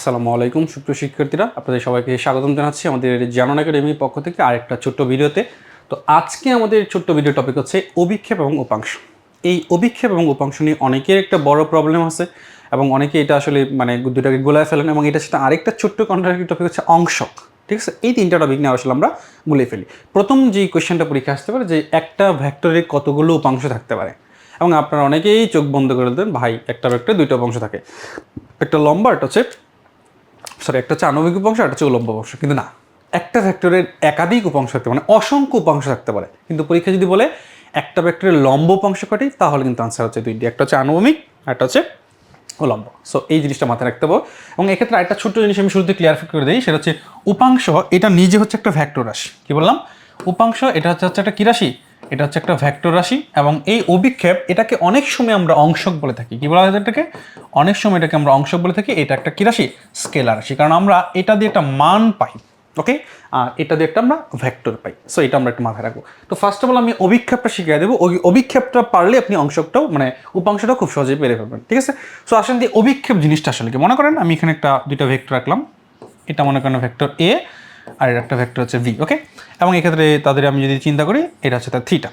আসসালামু আলাইকুম, সুপ্রিয় শিক্ষার্থীরা। আপনাদের সবাইকে স্বাগতম জানাচ্ছি আমাদের জানান একাডেমির পক্ষ থেকে আরেকটা ছোট্ট ভিডিওতে। তো আজকে আমাদের ছোট্ট ভিডিও টপিক হচ্ছে অভিক্ষেপ এবং উপাংশ। এই অভিক্ষেপ এবং উপাংশ নিয়ে অনেকের একটা বড় প্রবলেম আছে এবং অনেকে এটা আসলে মানে দুটাকে গোলায় ফেলেন এবং এটার সাথে আরেকটা ছোট্ট কন্ট্রাক্টিভ টপিক হচ্ছে অংশক ঠিক আছে? এই তিনটা টপিক নিয়ে আসলে আমরা গুলিয়ে ফেলি। প্রথম যে কোয়েশ্চেনটা পরীক্ষা আসতে পারে যে একটা ভ্যাক্টরে কতগুলো উপাংশ থাকতে পারে? এবং আপনারা অনেকেই চোখ বন্ধ করে দেন, ভাই, একটা ভেক্টরে দুইটা উপাংশ থাকে। একটা লম্বা, একটা হচ্ছে সরি একটা হচ্ছে আণবিক উপাংশ একটা হচ্ছে উলম্ব উপাংশ। কিন্তু না, একটা ভেক্টরের একাধিক উপাংশ থাকতে মানে অসংখ্য উপাংশ থাকতে পারে। কিন্তু পরীক্ষা যদি বলে একটা ভেক্টরের লম্ব উপাংশ কটি, তাহলে কিন্তু আনসার হচ্ছে দুইটি, একটা হচ্ছে আনুভূমিক একটা হচ্ছে উলম্ব। সো এই জিনিসটা মাথায় রাখতে হবে। এবং এক্ষেত্রে একটা ছোট্ট জিনিস আমি শুরুতে ক্লিয়ারফাই করে দিই, সেটা হচ্ছে উপাংশ, এটা নিজে হচ্ছে একটা ভ্যাক্টর রাশি। কি বললাম? উপাংশ, এটা হচ্ছে একটা কী রাশি? এটা হচ্ছে একটা ভ্যাক্টর রাশি এবং এই অভিক্ষেপ এটাকে অনেক সময় আমরা অংশক বলে থাকি। কি বলা হয় এটাকে? অনেক সময় এটাকে আমরা অংশক বলে থাকি। এটা একটা কি রাশি? স্কেলার রাশি। কারণ আমরা এটা দিয়ে একটা মান পাই, ওকে? আর এটা দিয়ে একটা আমরা ভ্যাক্টর পাই। সো এটা আমরা একটু মাথায় রাখব। তো ফার্স্ট অফ অল আমি অভিক্ষেপটা শিখিয়ে দেবো। ওই অভিক্ষেপটা পারলে আপনি অংশকটাও মানে উপাংশটাও খুব সহজেই পেরে ফেলবেন, ঠিক আছে? সো আসেন দিয়ে অভিক্ষেপ জিনিসটা আসলে কি? মনে করেন আমি এখানে একটা দুইটা ভেক্টর রাখলাম। এটা মনে করেন ভেক্টর এ আর এর একটা ভেক্টর হচ্ছে ভি ওকে এবং এক্ষেত্রে তাদের আমি যদি চিন্তা করি, এটা হচ্ছে তার থিটা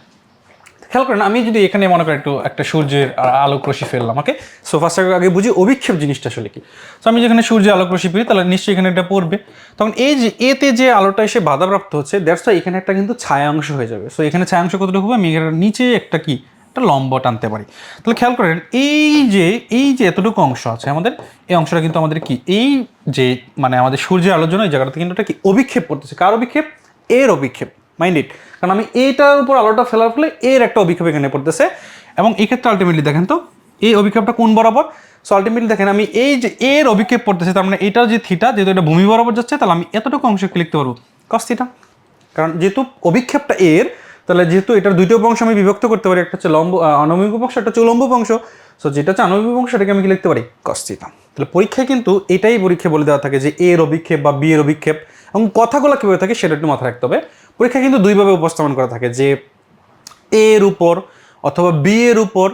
খেয়াল করেন, আমি যদি এখানে মনে করি একটু, একটা সূর্যের আলোক রশ্মি ফেললাম ওকে সো ফার্স্ট আগে বুঝি অভিক্ষেপ জিনিসটা আসলে কি? সো আমি যেখানে সূর্যের আলোক রশ্মি পেয়ে তাহলে নিশ্চয়ই এখানে এটা পড়বে। তখন এই যে এতে যে আলোটা এসে বাধাপ্রাপ্ত হচ্ছে দ্যাটস এখানে একটা কিন্তু ছায়া অংশ হয়ে যাবে। সো এখানে ছায়া অংশ কতটুকু আমি এখানে নিচে একটা কি? একটা লম্ব টানতে পারি। তাহলে খেয়াল করেন, এই যে এই যে এতটুকু অংশ আছে আমাদের, এই অংশটা কিন্তু আমাদের কি? এই যে মানে আমাদের সূর্যের আলোর জন্য এই জায়গাটাতে কিন্তু এটা কি? অভিক্ষেপ করতেছে। কার অভিক্ষেপ? এর অভিক্ষেপ। মাইন্ড ইট কারণ আমি এটার উপর আলোটা ফেলার ফলে এর একটা অভিক্ষেপ এখানে পড়তেছে। এবং এই ক্ষেত্রে আলটিমেটলি দেখেন তো, এই অভিক্ষেপটা কোন বরাবর? সো আলটিমেটলি দেখেন, আমি এই যে এর অভিক্ষেপ পড়তেছে, তার মানে এটার যে থিটা যেহেতু এটা ভূমি বরাবর যাচ্ছে, তাহলে আমি এতটুকু অংশকে লিখতে পারব? কস থিটা কারণ যেহেতু অভিক্ষেপটা এর তাহলে যেহেতু এটার দুইটা অংশ আমি বিভক্ত করতে পারি, একটা হচ্ছে লম্ব অনমিক অংশ একটা হচ্ছে উলম্ব অংশ সো যেটা হচ্ছে আনবিক অংশ সেটাকে আমি কি লিখতে পারি? কস্তিতা তাহলে পরীক্ষায় কিন্তু এটাই পরীক্ষা বলে দেওয়া থাকে যে এর অভিক্ষেপ বা বি এর অভিক্ষেপ এবং কথাগুলো কীভাবে থাকে সেটা একটু মাথায় রাখতে হবে। পরীক্ষা কিন্তু দুইভাবে উপস্থাপন করা থাকে যে এর উপর অথবা বি এর উপর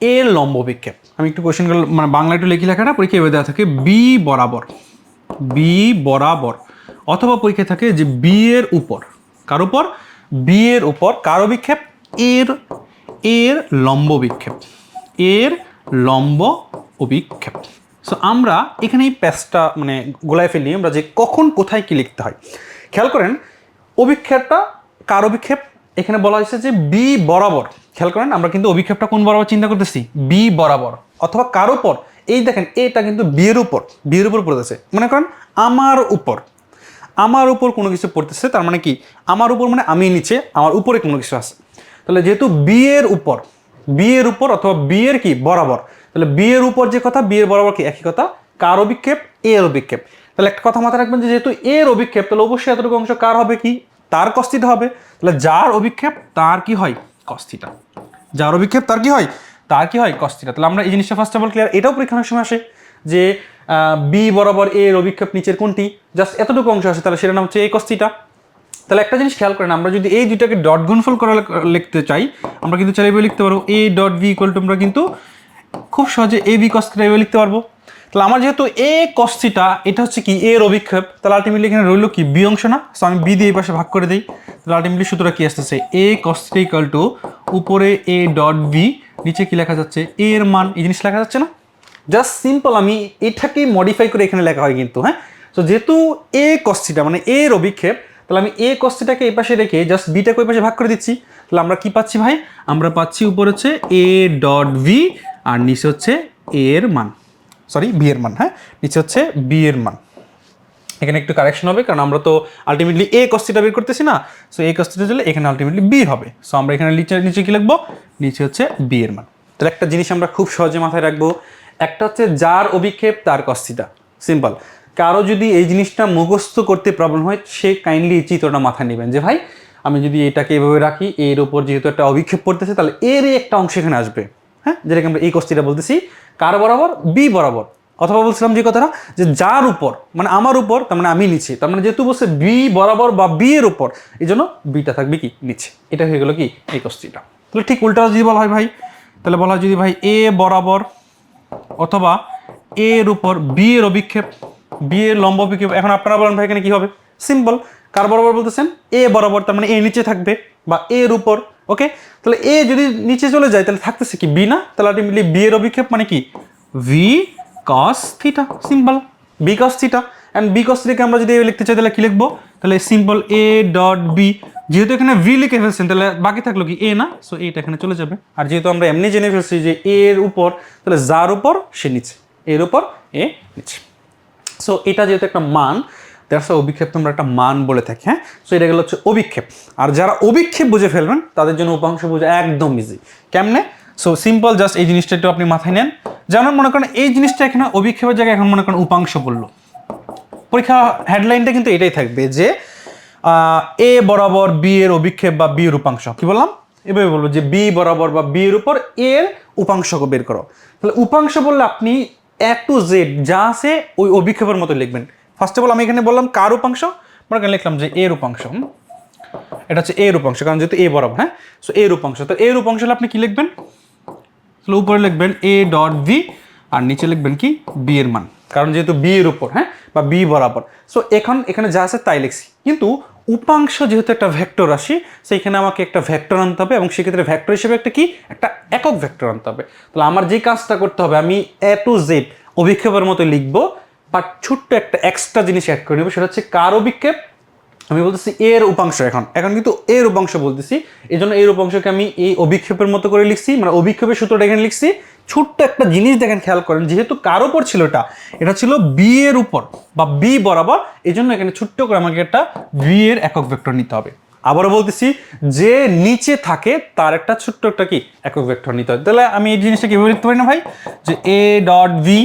এর লম্ব অভিক্ষেপ। আমি একটু কোশ্চেনগুলো মানে বাংলা একটু লিখি লেখাটা পরীক্ষা এভাবে দেওয়া থাকে বি বরাবর। বি বরাবর। অথবা পরীক্ষায় থাকে যে বি এর উপর। কার উপর? বি এর উপর কার অভিক্ষেপ এর এর লম্ব অভিক্ষেপ এর লম্ব অভিক্ষেপ। সো আমরা এখানে এই প্যাচটা মানে গোলায় ফেলি, আমরা যে কখন কোথায় কি লিখতে হয়। খেয়াল করেন, অভিক্ষেপটা কার অভিক্ষেপ? এখানে বলা হয়েছে যে বি বরাবর। খেয়াল করেন, আমরা কিন্তু অভিক্ষেপটা কোন বরাবর চিন্তা করতেছি? বি বরাবর। অথবা কার উপর? এই দেখেন, এটা কিন্তু বিয়ের উপর বিয়ের উপর পড়তেছে। মনে করেন, আমার উপর। আমার উপর কোনো কিছু পড়তেছে, তার মানে কি? আমার উপর মানে আমি নিচে, আমার উপরে কোনো কিছু আছে। তাহলে যেহেতু বিয়ের উপর বিয়ের উপর অথবা বিয়ের কি? বরাবর। তাহলে বিয়ের উপর যে কথা, বিয়ের বরাবর কি? একই কথা। কার অভিক্ষেপ? এর অভিক্ষেপ। তাহলে একটা কথা মাথায় রাখবেন যে যেহেতু এর অভিক্ষেপ, তাহলে অবশ্যই এতটুকু অংশ কার হবে কি? তার কস্তিটা হবে। তাহলে যার অভিক্ষেপ, তার কি হয়? কস্তিটা যার অভিক্ষেপ, তার কি হয়? তার কি হয়? কস্তিটা তাহলে আমরা এই জিনিসটা ফার্স্ট অফ অল ক্লিয়ার এটাও পরীক্ষার সময় আসে যে বি বরাবর এর অভিক্ষেপ নিচের কোনটি? জাস্ট এতটুকু অংশ আসে তাহলে সেটা নাম হচ্ছে এই কস্তিটা তাহলে একটা জিনিস খেয়াল করেন, আমরা যদি এই দুইটাকে ডট গুণফল করা লিখতে চাই, আমরা কিন্তু চাইলে লিখতে পারব। A dot B equal to আমরা কিন্তু খুব সহজে এ বি কস্তিটা এভাবে লিখতে পারব। তাহলে আমার যেহেতু এ কস্তিটা এটা হচ্ছে কি? এর অভিক্ষেপ। তাহলে আলটিমেটলি এখানে রইল কি? বি অংশ না? সো আমি বি দিয়ে এই পাশে ভাগ করে দিই। তাহলে আলটিমেটলি সূত্রটা কি আসতেছে? এ কস্তিটা ইকুয়াল টু উপরে এ ডট বি নিচে কি লেখা যাচ্ছে? এ এর মান, এই জিনিস লেখা যাচ্ছে না? জাস্ট সিম্পল আমি এটাকে মডিফাই করে এখানে লেখা হয় কিন্তু হ্যাঁ? তো যেহেতু এ কস্তিটা মানে এর অভিক্ষেপ, তাহলে আমি এ কস্তিটাকে এই পাশে রেখে জাস্ট বিটাকে ওই পাশে ভাগ করে দিচ্ছি। তাহলে আমরা কি পাচ্ছি ভাই? আমরা পাচ্ছি উপর হচ্ছে এ ডট ভি আর নিচে হচ্ছে এ এর মান। সরি বি এর মান হ্যাঁ? নিচে হচ্ছে বি এর মান। এখানে একটু কারেকশন হবে, কারণ আমরা তো আলটিমেটলি এ কস্তিটা বের করতেছি না। সো এ কস্তিটা দিলে এখানে আলটিমেটলি বি হবে। সো আমরা এখানে নিচে নিচে কি লিখব? নিচে হচ্ছে বি এর মান। তাহলে একটা জিনিস আমরা খুব সহজে মাথায় রাখব একটা হচ্ছে যার অভিক্ষেপ, তার কস্তিটা সিম্পল কারও যদি এই জিনিসটা মুখস্থ করতে প্রবলেম হয়, সে কাইন্ডলি এই চিত্রটা মাথায় নেবেন যে, ভাই, আমি যদি এটাকে এভাবে রাখি, এর উপর যেহেতু একটা অভিক্ষেপ পড়তেছে, তাহলে এরই একটা অংশ এখানে আসবে। হ্যাঁ? যেটাকে আমরা এই কস্তিটা বলতেছি। কার বরাবর? বি বরাবর। অথবা বলছিলাম যে কথাটা, যে যার উপর মানে আমার উপর, তার মানে আমি নিচে তার মানে যেহেতু বলছে বি বরাবর বা বি এর উপর এই জন্য বিটা থাকবে কি? নিচে এটা হয়ে গেল কি? এই কস্তিটা তাহলে ঠিক উল্টা যদি বলা হয় ভাই, তাহলে বলা হয় যদি ভাই, এ বরাবর অথবা এ এর উপর বি এর অভিক্ষেপ বি এর লম্ব অভিক্ষেপ। এখন আপনারা বলেন ভাই এখানে কি হবে? সিম্পল কার বরাবর বলতেছেন? এ বরাবর, তার মানে এ নিচে থাকবে বা এর উপর ওকে তাহলে এ যদি নিচে চলে যায়, তাহলে থাকতেছে কি বি না? তাহলে আলটিমেটলি বি এর অভিক্ষেপ মানে কি? V cos theta simple B cos theta and B cos থিটাকে আমরা যদি এ লিখতে চাই, তাহলে কি লিখব? তাহলে সিম্পল এ ডট বি যেহেতু এখানে ভি লিখে ফেলছেন, তাহলে বাকি থাকল কি এ না? সো এটা এখানে চলে যাবে। আর যেহেতু আমরা এমনি জেনে ফেলছি যে এর উপর, তাহলে যার উপর সে নিচে এর উপর এ নিচে সো এটা যেহেতু একটা মান দ্যাটস অভিক্ষেপ তোমরা একটা মান বলে থাকি হ্যাঁ? সো এটা গেলো হচ্ছে অভিক্ষেপ। আর যারা অভিক্ষেপ বুঝে ফেলবেন, তাদের জন্য উপাংশ বোঝা একদম ইজি কেমনে? সো সিম্পল জাস্ট এই জিনিসটা একটু আপনি মাথায় নেন। যেমন মনে করেন, এই জিনিসটা এখানে অভিক্ষেপের জায়গায় এখন মনে করেন উপাংশ বলল। পরীক্ষা হেডলাইনটা কিন্তু এটাই থাকবে যে এ বরাবর বি এর অভিক্ষেপ বা বি এর উপাংশ। কি বললাম? এভাবে বলব যে বি বরাবর বা বি এর উপর এর উপাংশ বের করো। তাহলে উপাংশ বললে আপনি এ টু জেড যা আছে ওই অভিক্ষেপের মতো লিখবেন। ফার্স্ট অফ অল আমি এখানে বললাম কার উপাংশ? আমরা এখানে লিখলাম যে এর উপাংশ। এটা হচ্ছে এর উপাংশ, কারণ যেহেতু এ বরাবর হ্যাঁ? সো এর উপাংশ। তো এর উপাংশ হলে আপনি কি লিখবেন? তাহলে উপরে লিখবেন এ ডট ভি আর নিচে লিখবেন কি? বি এর মান। কারণ যেহেতু বি এর উপর হ্যাঁ? বা বি বরাবর। সো এখন এখানে যা আছে তাই লিখছি। কিন্তু উপাংশ যেহেতু একটা ভেক্টর রাশি সেইখানে আমাকে একটা ভেক্টর আনতে হবে এবং সেক্ষেত্রে ভেক্টর হিসেবে একটা কি? একটা একক ভেক্টর আনতে হবে। তাহলে আমার যে কাজটা করতে হবে, আমি এ টু জেড অভিক্ষেপের মতো লিখব বাট ছোট্ট একটা এক্সট্রা জিনিস অ্যাড করে নেব, সেটা হচ্ছে কার অভিক্ষেপ? আমি বলতেছি এর উপাংশ এখন। এখন কিন্তু এর উপাংশ বলতেছি। এই জন্য এর উপাংশকে আমি এই অভিক্ষেপের মতো করে লিখছি। মানে অভিক্ষেপের সূত্রটা এখানে লিখছি। ছোট্ট একটা জিনিস দেখেন, খেয়াল করেন, যেহেতু কার উপর ছিল এটা? এটা ছিল বি এর উপর বা বি বরাবর। এই জন্য এখানে ছোট্ট করে আমাকে একটা বি এর একক ভেক্টর নিতে হবে। আবারও বলতেছি, যে নিচে থাকে, তার একটা ছোট্ট একটা কি? একক ভেক্টর নিতে হবে। তাহলে আমি এই জিনিসটা কীভাবে লিখতে পারি না ভাই? যে এ ডট ভি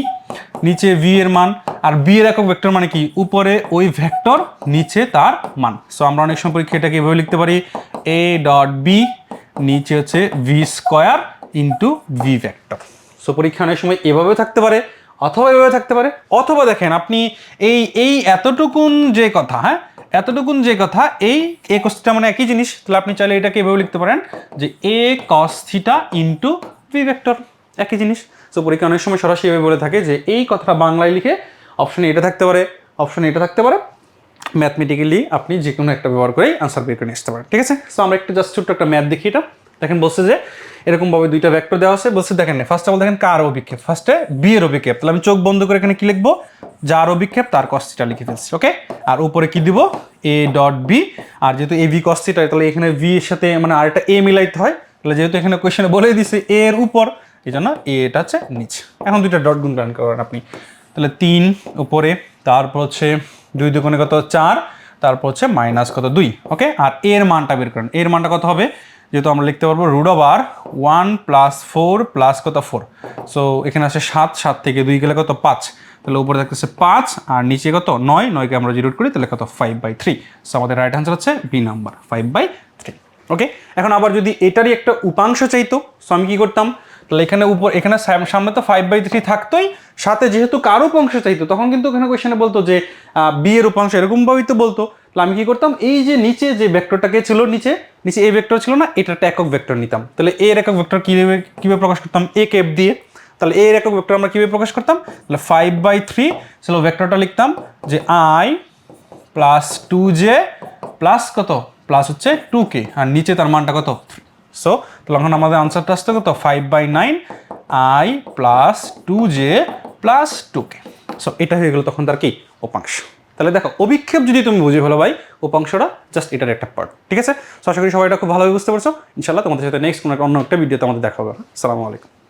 নিচে ভি এর মান, আর বি এর একক ভেক্টর মানে কি? উপরে ওই ভেক্টর নিচে তার মান। সো আমরা অনেক সময় পরীক্ষা এটাকে এভাবে লিখতে পারি এ ডট বি নিচে হচ্ছে V square into V vector so পরীক্ষা অনেক সময় এভাবেও থাকতে পারে, অথবা এভাবে থাকতে পারে, অথবা দেখেন আপনি এই এই এতটুকুন যে কথা হ্যাঁ? এতটুকুন যে কথা, এই এ কসথিটা মানে একই জিনিস, তাহলে আপনি চাইলে এটাকে এভাবে লিখতে পারেন যে A cos theta into V vector একই জিনিস। সো পরীক্ষা অনেক সময় সরাসরি বলে থাকে যে, এই কথাটা বাংলায় লিখে অপশানে এটা থাকতে পারে অপশানে এটা থাকতে পারে। ম্যাথমেটিক্যালি আপনি যে কোনো একটা ব্যবহার করেই আনসার বের করে আসতে পারেন, ঠিক আছে? সো আমরা একটু জাস্ট ছোট্ট একটা ম্যাথ দেখি এটা। দেখেন বলছে যে, এরকমভাবে দুইটা ভেক্টর দেওয়া আছে। বলছে, দেখেন ফার্স্ট অল দেখেন কার অভিক্ষেপ? ফার্স্টে বি এর অভিক্ষেপ। তাহলে আমি চোখ বন্ধ করে এখানে কি লিখব? যার অভিক্ষেপ, তার কস্তিটা লিখে ফেলছি, ওকে? আর উপরে কি দিব? এ ডট বি আর যেহেতু এ ভি কস্তিটা তাহলে এখানে ভি এর সাথে মানে আরেকটা এ মিলাইতে হয়। তাহলে যেহেতু এখানে কোয়েশনে বলে দিছে এর উপর এই জন্য এটা হচ্ছে নিচ। এখন দুইটা ডট গুণ রান করেন আপনি। তাহলে তিন উপরে, তারপর হচ্ছে দুই দুগুণে কত? চার। তারপর হচ্ছে মাইনাস কত? দুই। ওকে আর এর মানটা বের করেন। এর মানটা কত হবে? যেহেতু আমরা লিখতে পারব root over one plus four plus কত? ফোর সো এখানে আছে সাত। সাত থেকে দুই গেলে কত? পাঁচ। তাহলে উপরে থাকতেছে পাঁচ। আর নিচে কত? নয়। নয়কে আমরা জিরো করি, তাহলে কত? ফাইভ বাই থ্রি সো আমাদের রাইট আনসার হচ্ছে B number five by three okay এখন আবার যদি এটারই একটা উপাংশ চাইতো সো আমি কি করতাম? তাহলে এখানে উপর, এখানে সাম- সামনে তো ফাইভ বাই থ্রি থাকতোই, সাথে যেহেতু কার উপাংশ চাইতো, তখন কিন্তু ওখানে কোয়েশনে বলতো যে বি এর উপাংশ এরকমভাবেই তো বলতো। তাহলে আমি কি করতাম? এই যে নিচে যে ভেক্টরটাকে ছিল নিচে নিচে এ ভেক্টর ছিল না এটা একটা একক ভেক্টর নিতাম। তাহলে এর একক ভেক্টর কীভাবে কীভাবে প্রকাশ করতাম? এ কেপ দিয়ে। তাহলে এর একক ভেক্টর আমরা কীভাবে প্রকাশ করতাম? তাহলে ফাইভ বাই থ্রি ছিল ভেক্টরটা লিখতাম যে I plus two J plus কত? প্লাস হচ্ছে টু কে আর নিচে তার মানটা কত? সো তাহলে এখন আমাদের আনসারটা আসতে কত? Five by nine I plus two J plus two K so এটা হয়ে গেল তখন তার কি? উপাংশ। তাহলে দেখো, অভিক্ষেপ যদি তুমি বুঝে ভালো ভাই, উপাংশটা জাস্ট এটার একটা পার্ট ঠিক আছে? সো আশা করি সবাই এটা খুব ভালোভাবে বুঝতে পারছ। ইনশাল্লাহ তোমাদের সাথে নেক্সট কোনো অন্য একটা ভিডিওতে আমাদের দেখা হবে। সালামু আলাইকুম।